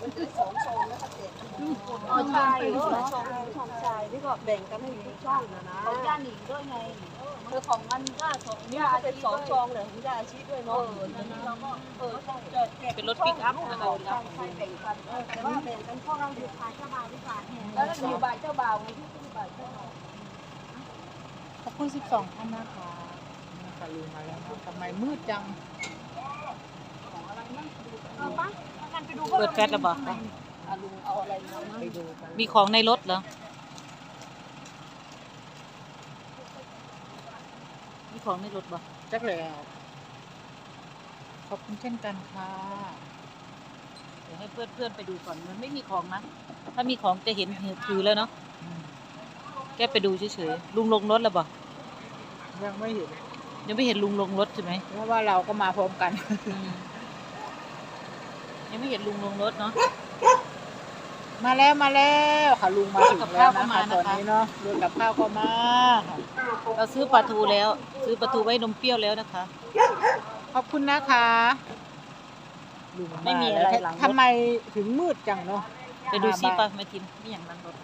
มันคือสองซองแล้วก็เจ็ดอ๋อใช่สองซองสองชายนี่ก็แบ่งกันให้ทุกช่องนะนะของย่าหนิงด้วยไงเออของมันก็ของเนี่ยอาเป็นสองซองเลยของยาอาชีพด้วยเนาะเออนนี้เราก็เออใช่เป็นรถปิกอัพนะเออใช่ใช่แบ่งกันแต่ว่าแบ่งกันพวกเราอยู่ขายเจ้าบ่าวดีกว่าเนี่ยแล้วก็อยู่บ่ายเจ้าบ่าวไงที่ที่บ่ายเจ้าบ่าวขอบคุณสิบสองท่านนะคะนี่ค่ะลุงมาแล้วทำไมมืดจัง เออปะถ้ากันไปดู เปิดแก๊สแล้วบอกอะลุงเอาอะไรมาไปดูกันมีของในรถเหรอ มีของในรถบ่จักแล้วขอบคุณเช่นกันค่ะ เดี๋ยวให้เพื่อนเพื่อนๆไปดูก่อน มันไม่มีของนะ ถ้ามีของจะเห็นถือแล้วเนาะอืมแกไปดูเฉยๆ ลุงลงรถแล้วบ่ยังไม่เห็น ยังไม่เห็นลุงลงรถใช่ไหมเพราะว่าเราก็มาพร้อมกันอืม ยังไม่เห็นลุงลงรถเนาะ มาแล้วมาแล้วค่ะลุงมาถึงกับแล้วข้าวก็นะมาคะตอนนี้เนาะลุงกับข้าวก็มาค่ะเราซื้อปลาทูแล้ว ซื้อปลาทูไว้นมเปรี้ยวแล้วนะคะ ขอบคุณนะคะลุงไม่มีอะไรแล้วหลังรถ ทำไมถึงมืดจังเนาะไปดูซิหน้าปะบ้านไม่ทินนี่อย่างนั้นรถ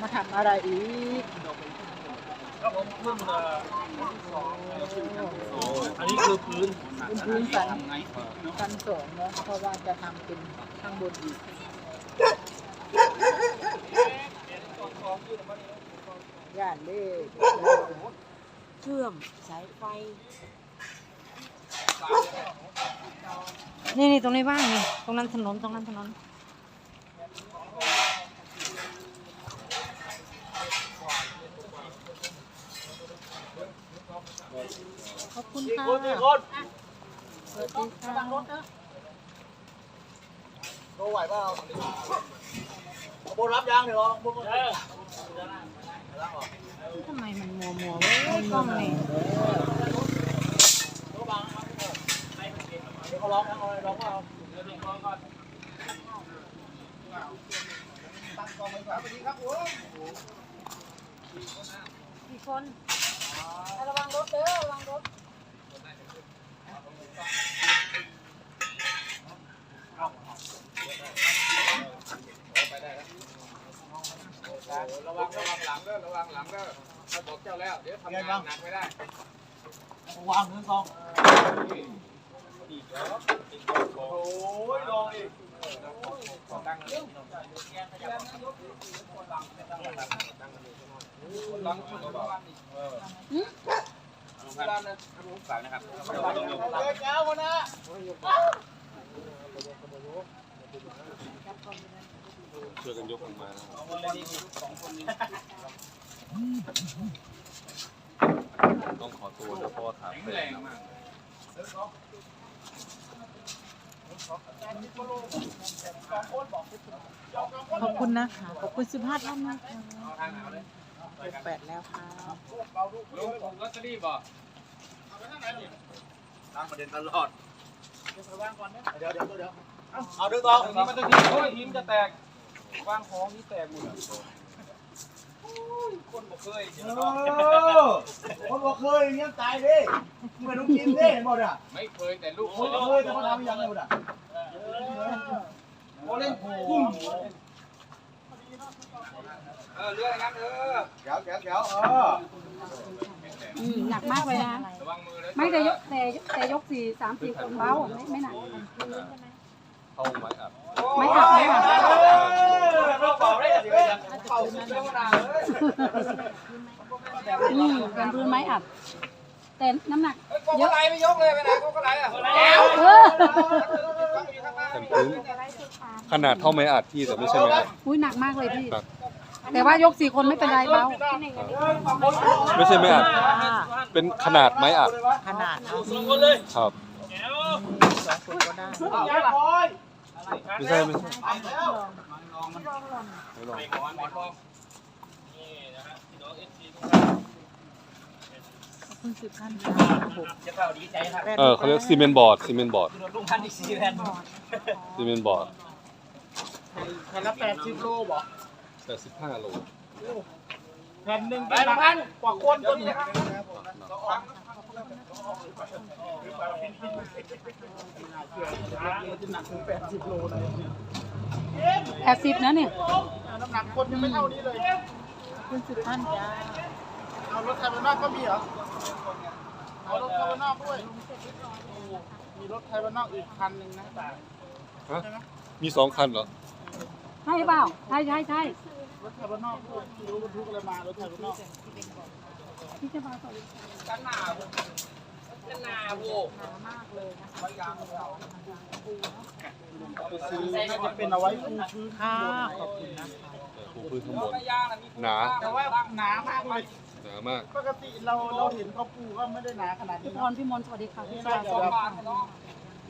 มาทำอะไรอีก อันนี้คือพื้นเป็นพื้นสันสันสองเนาะเพราะว่าจะทำเป็นข้างบนอีกย่านเล่เชื่อมสายไฟ นี่นี่ตรงนี้ว่างนี่ตรงนั้นถนนตรงนั้นถนน ขอบคุณอีกค่ะคนอีกคนสวัสดีค่ะโตไหวเปล่าเอาบนรับยางเดี๋ยวลองบนเออทำไมมันมัวมัวๆเว้ยกล้องนี่เขาร้องนะเขาร้องเอากี่คน ระวังรถเด้อระวังรถระวังระวังหลังเด้อระวังหลังเด้อเขาบอกเจ้าแล้ว เดี๋ยวทำงานหนักไม่ได้วางเงินกองโอ้ยลองอี กตั้งเรื่องนะครับเจ้าคนนะช่วยกันยกมันมาต้องขอตัวนะเพราะว่าขาเป๋น ขอบคุณนะคะ ขอบคุณสิบห้าท่านนะคะแปดแล้วค่ะลุงผมลอตเตอรี่บ่ตั้งประเด็นตลอด เดี๋ยวเดี๋ยวเดี๋ยวเอาดึงต่ออย่างนี้มันจะดีโอ้ยหิมจะแตกวางของนี่แตกหมด คนบ่เคยเจอเนาะคนบอกเคยยังตายดิมึงเป็นลูกกินดิหมดอะไม่เคยแต่ลูกคนบอกเคยแต่เขาทำยังไงหมดอะโอเล่นกุ้งเออเรื่องนั้นเออเดี๋ยวเดี๋ยวเดี๋ยวเอออืมหนักมากเลยนะระวังมือเลยไม่แต่ยกแต่แต่ยกสี่สามสี่คนเบาไม่ไม่หนักเข้าไม้อัดไม่อับไม่อับเราเป่าได้สิเว้ยเป่าสุดเรื่องนาเลย อืมเป็นพื้นไม้อัด แต่น้ำหนักกองกระไรไม่ยกเลยไปไหนกองกระไรอะเออแต่พื้นขนาดเท่าไม้อัดพี่แต่ไม่ใช่ไม้อัด อุ้ยหนักมากเลยพี่ ครับ แต่ว่ายกสี่คนไม่เป็นไรเบาไม่ใช่ไม้อัด เป็นขนาดไม้อัดขนาดเนาะครับสองคนก็ได้ยัดคอย ไม่ใช่ไม่ใช่ไปแล้วไม่ลองขอบคุณสิบท่านค่ะหกจะเป่าดีใจครับแปดเออเขาเรียกซีเมนต์บอร์ดซีเมนต์บอร์ดลุงพันอีกสี่แผ่นซีเมนต์บอร์ดแผ่นละแปดสิบโลบอกแปดสิบห้าโลแผ่นหนึ่งเป็นพันกว่าคนต้นนี้แปดสิบนะเนี่ยน้ำหนักคนยังไม่เท่านี้เลย คุณสุท่านจ้าเอารถไทยบ้านนอกก็มีเหรอเอารถไทยบ้านนอกด้วยมีรถไทยบ้านนอกอีกคันหนึ่งนะฮะมีสองคันเหรอใช่เปล่าใช่ใช่ใช่รถไทยบ้านนอกด้วยไม่รู้บรรทุกอะไรมารถไทยบ้านนอกที่จะมาสอนกันหนากันหนาโว้ไปซื้อน่าจะเป็นเอาไว้ปูพื้นค่ะขอบคุณนะปู พื้นข้างบนยางมีหนาแต่ว่าหนามากเลยหนามาก ปกติเราเราเห็นเขาปูก็ไม่ได้หนาขนาดนี้พี่พเนาะรพี่มนต์สวัสดีค่ะพี่น่าชายจะสวัสแบดีบค่ะ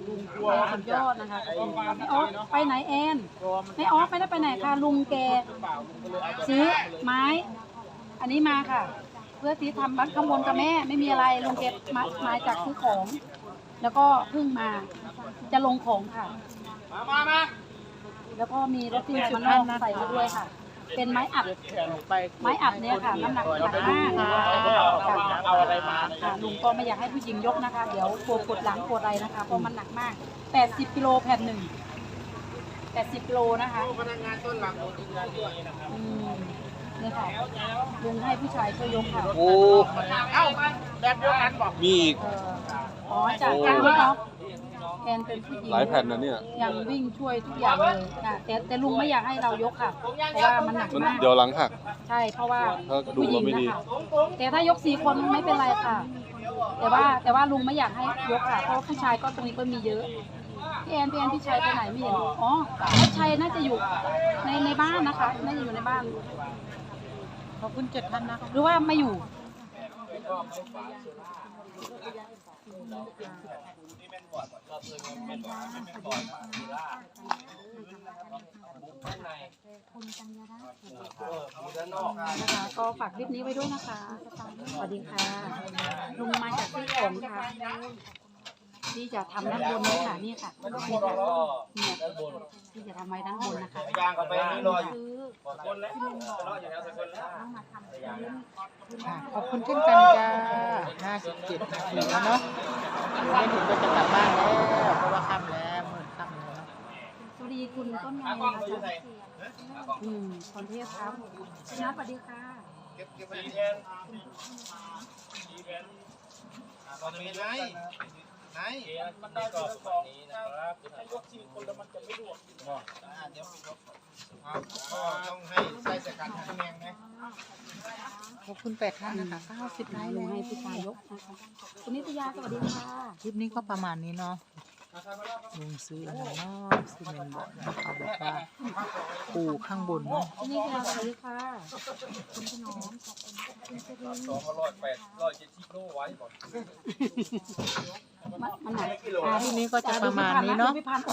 ลุงกลัวว่าสุมันดยจะอดนะคะไอ้ไม่ออฟไปไหนแอนกลัวมันไม่ออฟไม่ได้ไปไหนค่ะลุงแกเปล่าลุงก็เลยอาจจะซื้อไม้ อันนี้มาค่ะ เพื่อที่ทำบ้านข้างบนกับแม่ ไม่มีอะไรลุงเก็บมามาจากซื้อของ แล้วก็เพิ่งมาจะลงของค่ะ มามามาแล้วก็มีรถที่มันนอกใส่มาด้วยค่ะ เป็นไม้อัดแข่งไปไม้อัดเนี่ยค่ะน้ำหนักหนักมากเอาอะไรมาค่ะลุงก็ไม่อยากให้ผู้หญิงยกนะคะ เดี๋ยวปวดปวดหลังปวดอะไรนะคะเพราะมันหนักมาก 80กิโลแผ่นหนึ่ง80กิโลนะคะพนักงานต้นหลังโดนอีกแล้วด้วยนะครับอืมเนี่ยค่ะลุงให้ผู้ชายช่วยยกค่ะโอ้เอ้าแบบเดียวกันบอกมี อีกเอออ๋อจากจ้างพี่น้องแอนเป็นผู้หญิงหลายแผ่นนะเนี่ยยังวิ่งช่วยทุกอย่างเลยค่ะแต่แต่ลุงไม่อยากให้เรายกค่ะ เพราะว่ามันหนักมันมาก เดี๋ยวหลังหัก ใช่เพราะว่าถ้ากระดูกผู้หญิเรางไม่นะดีคะแต่ถ้ายกสี่คนไม่เป็นไรค่ะ แต่ว่าแต่ว่าลุงไม่อยากให้ยกค่ะ เพราะว่าผู้ชายก็ตรงนี้ก็มีเยอะพี่แอนพี่แอนพี่ชายไปไหนไม่เห็นอ๋อพี่ชายน่าจะอยู่ในในบ้านนะคะ น่าจะอยู่ในบ้าน ขอบคุณเจ็ดท่านนะคะหรือว่าไม่อยู่ นะคะก็ฝากคลิปนี้ไว้ด้วยนะคะ สวัสดีค่ะ ลุงมาจากที่ผมค่ะ ที่จะทำด้านบนนี่ค่ะนี่ค่ะนี่ค่ะเนี่ยที่จะทำไว้ด้านบนนะคะยางกับไปนี่รออยู่ซื้อคนแล้วรออยู่แล้วสักคนแล้วค่ะขอบคุณเช่นกันจ้าห้าสิบเจ็ดนาทีแล้วเนาะเดี๋ยวไม่ถึงก็จะกลับบ้านแล้วเพราะว่าค่ำแล้วมืดค่ำแล้วเนาะสวัสดีคุณต้นไม้นะคะอืมคอนเทสครับพี่นัทสวัสดีค่ะเก็บเก็บไปแทนตอนนี้ไหน ไหนมันได้ตัวสองนี้นะครับถ้ายกทีคนแล้วมันจะไม่รวมอ่าเดี๋ยวต้องให้ใส่สกัดคะแนนไหมขอบคุณแปดท่านนะคะเก้าสิบไลค์ลุแล้วให้ผู้ชายยกนะคะคุณนิตยาสวัสดีค่ะคลิปนี้ก็ประมาณนี้เนาะลุงซื้ออะไรเนาะซีเมนต์บอกนะคะบอกว่าปูข้างบนเนาะคุณนิตยาสวัสดีค่ะสองร้อยแปดร้อยเจ็ดสิบโลไว้ก่อน คลิปนี้ก็จะประมาณนี้เนาะพี่พันธุ์